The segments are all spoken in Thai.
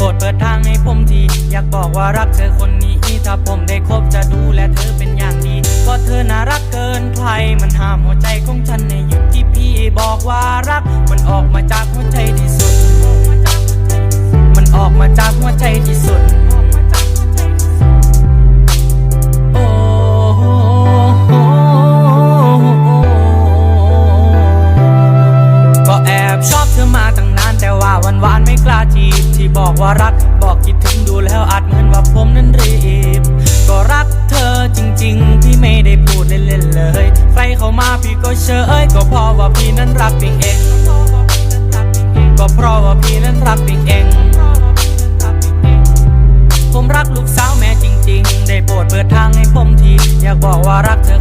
ปิดทางให้ผมที อยากบอกว่ารักเธอคนนี้ ถ้าผมได้คบจะดูแลเธอเป็นอย่างดีก็เธอน่ารักเกินใคร มันห้ามหัวใจของฉันในหยุดที่พี่บอกว่ารัก มันออกมาจากหัวใจที่สุด นเลย ใครเข้ามาพี่ก็เฉยก็เพราะว่าพี่นั้นรักเพียงเอง ก็เพราะว่าพี่นั้นรักเพียงเอง ผมรักลูกสาวแม่จริง ๆ ได้โปรดเปิดทางให้ผมที อยากบอกว่ารักเธอ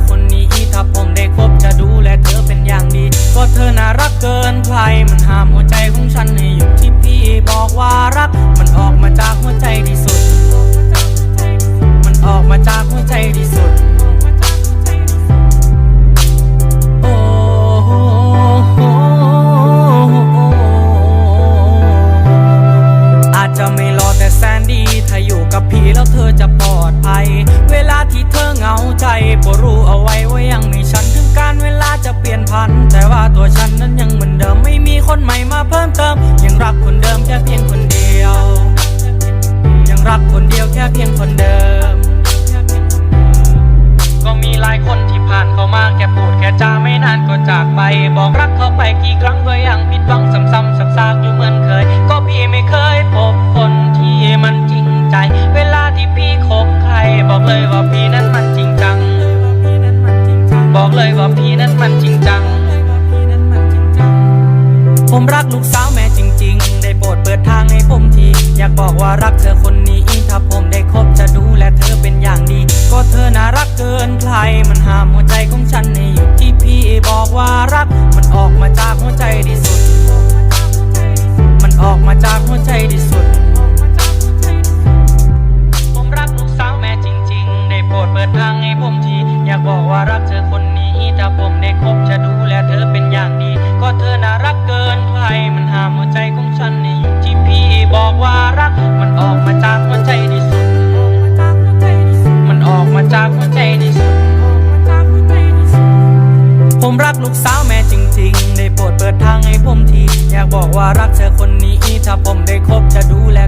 พัน แต่ว่าตัวฉันนั้นยังเหมือนเดิม ไม่มีคนใหม่มาเพิ่มเติม ยังรักคนเดิมแค่เพียงคนเดียว ยังรักคนเดียวแค่เพียงคนเดิม ก็มีหลายคนที่ผ่านเข้ามาแค่พูดแค่จาไม่นานก็จากไป บอกรักเขาไปกี่ครั้งก็ยังผิดหวังซ้ำๆซักๆอยู่เหมือนเคย ก็พี่ไม่เคยพบ ลูกสาวแม่จริง ๆ ได้โปรดเปิดทางให้ผมที อยากบอกว่ารัก ผมรักลูกสาวแม่จริง ๆ ได้โปรดเปิดทางให้ผมที อยากบอกว่ารักเธอคนนี้ ถ้าผมได้คบจะดูแล